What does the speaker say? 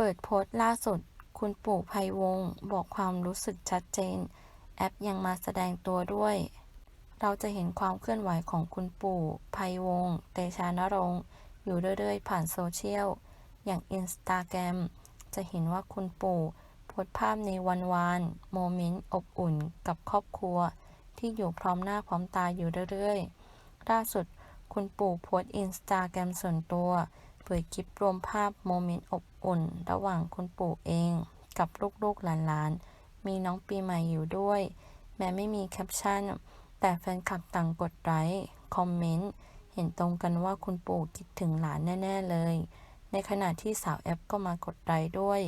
เปิดโพสต์ล่าสุด คุณปู่ไพวงศ์บอกความรู้สึกชัดเจน แอปยังมาแสดงตัวด้วย เราจะเห็นความเคลื่อนไหวของคุณปู่ไพวงศ์เตชานรงค์อยู่เรื่อยๆ ผ่านโซเชียล อย่างอินสตาแกรมจะเห็นว่าคุณปู่โพสต์ภาพในวันวานโมเมนต์อบอุ่นกับครอบครัว ที่อยู่พร้อมหน้าพร้อมตาอยู่เรื่อยๆล่าสุด คุณปู่โพสต์อินสตาแกรมส่วนตัว ผยคลิปรวมภาพโมเมนต์อบอุ่น ระหว่างคุณปู่เอง กับลูกๆหลานๆ มีน้องปีใหม่อยู่ด้วย แม้ไม่มีแคปชั่น แต่แฟนคลับต่างกดไลค์คอมเมนต์ เห็นตรงกันว่าคุณปู่คิดถึงหลานแน่ ๆ เลย ในขณะที่สาวแอปก็มากดไลค์ด้วย